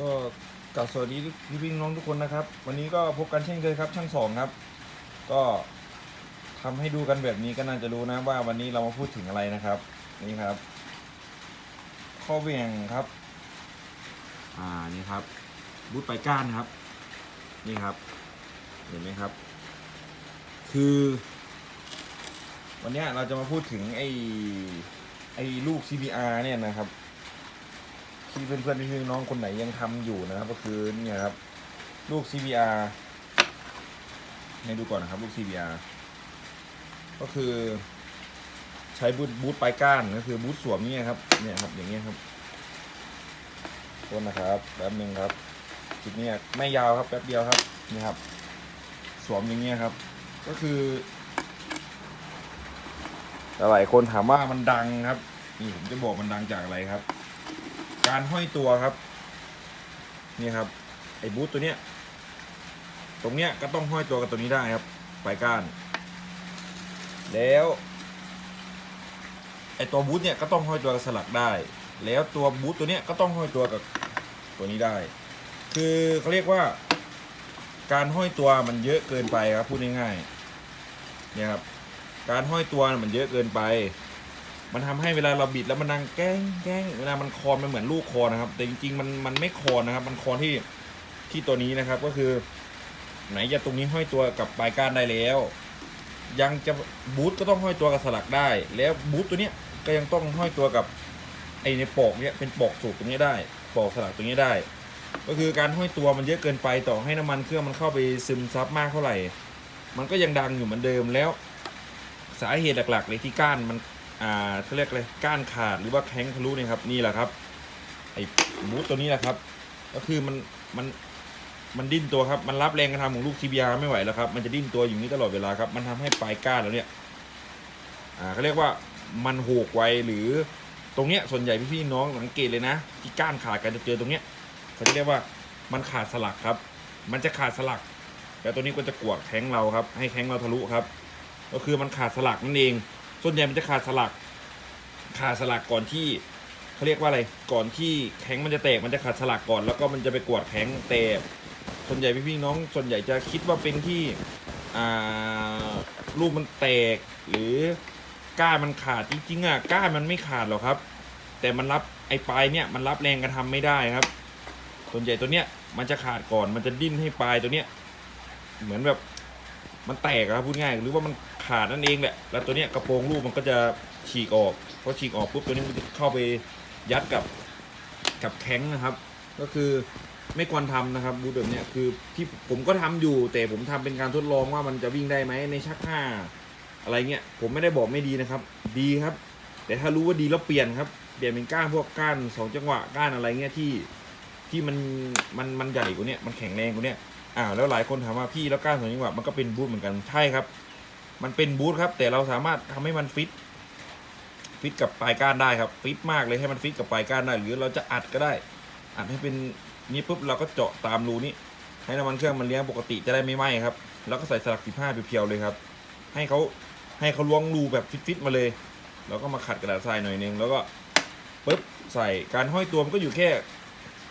ก็กลับสวัสดีพี่พี่น้องทุกคนนะครับ วันนี้ก็พบกันเช่นเคยครับ ช่างสองครับ ก็ทำให้ดูกันแบบนี้ก็น่าจะรู้นะว่าวันนี้เรามาพูดถึงอะไรนะครับ นี่ครับ ข้อเวียงครับ อ่านี่ครับบูทไปก้านครับ นี่ครับ เห็นไหมครับ คือ วันนี้เราจะมาพูดถึงไอ้ไอ้ลูก CBR เนี่ยนะครับ ที่เพื่อนๆพี่ๆน้องคนไหนยังทำอยู่นะครับ ก็คือเนี่ยครับ ลูก CBR ให้ดูก่อนนะครับลูก CBR ก็คือใช้บูทบูทปลายก้านก็คือบูทสวมเนี่ยครับเนี่ยครับอย่างเงี้ยครับโทษนะครับแป๊บนึงครับจุดเนี้ยไม่ยาวครับแป๊บเดียวครับนี่ครับ สวมอย่างเงี้ยครับ ก็คือหลายคนถามว่ามันดังครับ นี่ผมจะบอกมันดังจากอะไรครับ การห้อยตัวครับ นี่ครับ ไอ้บูทตัวเนี้ย ตรงเนี้ยก็ต้องห้อยตัวกับตัวนี้ได้ครับปลายก้าน แล้วไอ้ตัวบูทเนี่ยก็ต้องห้อยตัวกับสลักได้ แล้วตัวบูทตัวเนี้ยก็ต้องห้อยตัวกับตัวนี้ได้ คือเขาเรียกว่า การห้อยตัวมันเยอะเกินไปครับพูดง่ายๆเนี่ยครับ การห้อยตัวมันเยอะเกินไป มันทำให้เวลาเราบิดแล้วมันดังแก้งแก้งเวลามันคอนมันเหมือนลูกคอนนะครับ แต่จริงๆมันมันไม่คอนนะครับ มันคอนที่ที่ตัวนี้นะครับ ก็คือไหนจะตรงนี้ห้อยตัวกับปลายก้านได้แล้ว ยังจะบูทก็ต้องห้อยตัวกับสลักได้ แล้วบูทตัวเนี้ยก็ยังต้องห้อยตัวกับไอในปอกเนี้ยเป็นปอกสูบตรงนี้ได้ปอกสลักตรงนี้ได้ ก็คือการห้อยตัวมันเยอะเกินไปต่อให้น้ำมันเครื่องมันเข้าไปซึมซับมากเท่าไหร่ มันก็ยังดังอยู่เหมือนเดิมแล้ว สาเหตุหลักๆเลยที่ก้านมัน อ่าเขาเรียกเลยก้านขาดหรือว่าแข้งทะลุเนี่ยครับนี่แหละครับไอ้บูทตัวนี้แหละครับ ก็คือมันมันมันดิ้นตัวครับมันรับแรงกระทำของลูก CBR ไม่ไหวแล้วครับมันจะดิ้นตัวอย่างนี้ตลอดเวลาครับมันทำให้ปลายก้านแล้วเนี่ยอ่าเขาเรียกว่ามันโหกไวหรือตรงเนี้ยส่วนใหญ่พี่ๆน้องสังเกตเลยนะ ที่ก้านขาดกันจะเจอตรงเนี้ยเขาจะเรียกว่ามันขาดสลักครับ มันจะขาดสลักแต่ตัวนี้ก็จะกวดแข้งเราครับ ให้แข้งเราทะลุครับ ก็คือมันขาดสลักนั่นเอง ส่วนใหญ่มันจะขาดสลัก ขาดสลักก่อนที่เขาเรียกว่าอะไร ก่อนที่แข้งมันจะแตกมันจะขาดสลักก่อน แล้วก็มันจะไปกวดแข้งแตกส่วนใหญ่พี่ๆน้อง ส่วนใหญ่จะคิดว่าเป็นที่ลูกมันแตกหรือก้านมันขาดจริงๆอะก้านมันไม่ขาดหรอกครับ แต่มันรับไอ้ปลายเนี่ยมันรับแรงกระทำไม่ได้ครับ ส่วนใหญ่ตัวเนี้ยมันจะขาดก่อนมันจะดิ้นให้ปลายตัวเนี้ยเหมือนแบบมันแตกครับพูดง่ายหรือว่ามัน ขาดนั่นเองแหละ แล้วตัวเนี้ยกระโปรงลูกมันก็จะฉีกออกพอฉีกออกปุ๊บตัวนี้มันจะเข้าไปยัดกับกับแข้งนะครับ ก็คือไม่ควรทำนะครับบูธแบบเนี้ยคือที่ผมก็ทำอยู่ แต่ผมทำเป็นการทดลองว่ามันจะวิ่งได้ไหมในชักห้าอะไรเงี้ยผมไม่ได้บอกไม่ดีนะครับ ดีครับ แต่ถ้ารู้ว่าดีแล้วเปลี่ยนครับเปลี่ยนเป็นก้านพวกก้านสองจังหวะก้านอะไรเงี้ยที่ที่มันมันมันใหญ่กว่านี้มันแข็งแรงกว่านี้อ้าแล้วหลายคนถามว่าพี่แล้วก้านสองจังหวะมันก็เป็นบูทเหมือนกันใช่ครับ มันเป็นบูทครับ แต่เราสามารถทำให้มันฟิต ฟิตกับปลายก้านได้ครับ ฟิตมากเลยให้มันฟิตกับปลายก้านได้ หรือเราจะอัดก็ได้ อัดให้เป็นนี่ปุ๊บเราก็เจาะตามรูนี้ ให้น้ำมันเครื่องมันเลี้ยงปกติจะได้ไม่ไหม้ครับ แล้วก็ใส่สลักสิบห้าเพียวๆเลยครับ ให้เขาให้เขาล้วงรูแบบฟิตๆมาเลย แล้วก็มาขัดกระดาษทรายหน่อยนึง แล้วก็ปุ๊บใส่การห้อยตัวมันก็อยู่แค่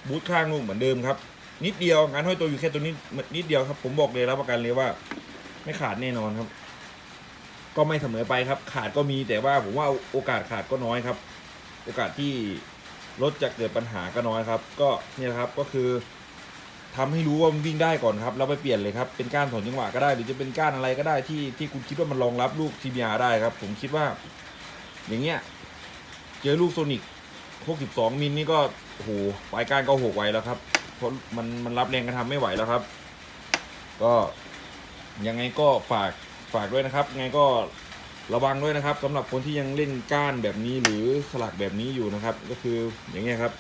บูทข้างลูกเหมือนเดิมครับนิดเดียวงานห้อยตัวอยู่แค่ตัวนี้นิดเดียวครับ ผมบอกเลยรับประกันเลยว่า ไม่ขาดแน่นอนครับ ก็ไม่เสมอไปครับ ขาดก็มีแต่ว่าผมว่าโอกาสขาดก็น้อยครับ โอกาสที่รถจะเกิดปัญหาก็น้อยครับ ก็เนี่ยครับก็คือทำให้รู้ว่ามันวิ่งได้ก่อนครับแล้วไปเปลี่ยนเลยครับเป็นก้านถอนจังหวะก็ได้ หรือจะเป็นก้านอะไรก็ได้ที่ที่คุณคิดว่ามันรองรับลูก CBR ได้ครับ ผมคิดว่า อย่างเงี้ยเจอลูกโซนิก62มิลนี่ก็โอ้โหปลายก้านก็หกไวแล้วครับเพราะมันมันรับแรงกระทำไม่ไหวแล้วครับ ก็ยังไงก็ฝาก ฝากด้วยนะครับ ไงก็ระวังด้วยนะครับสำหรับคนที่ยังเล่นก้านแบบนี้หรือสลักแบบนี้อยู่นะครับ ก็คืออย่างเงี้ยครับ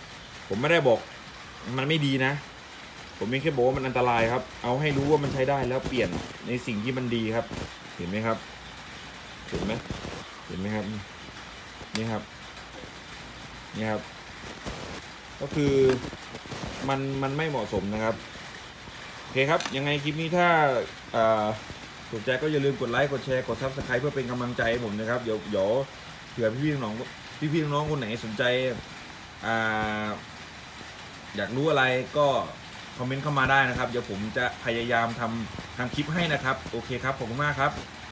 ผมไม่ได้บอกมันไม่ดีนะ ผมไม่แค่บอกว่ามันอันตรายครับ เอาให้รู้ว่ามันใช้ได้แล้วเปลี่ยนในสิ่งที่มันดีครับ เห็นไหมครับ เห็นไหมเห็นไหมครับ นี่ครับ นี่ครับ ก็คือมันมันไม่เหมาะสมนะครับ โอเคครับ ยังไงคลิปนี้ถ้าอ่า สนใจก็อย่าลืมกดไลค์กดแชร์กดซับสไครต์เพื่อเป็นกำลังใจให้ผมนะครับเดี๋ยวเดี๋ยวเผื่อพี่ๆน้องพี่ๆน้องคนไหนสนใจอ่าอยากรู้อะไรก็คอมเมนต์เข้ามาได้นะครับ เดี๋ยวผมจะพยายามทำทำคลิปให้นะครับ โอเคครับ ขอบคุณมากครับ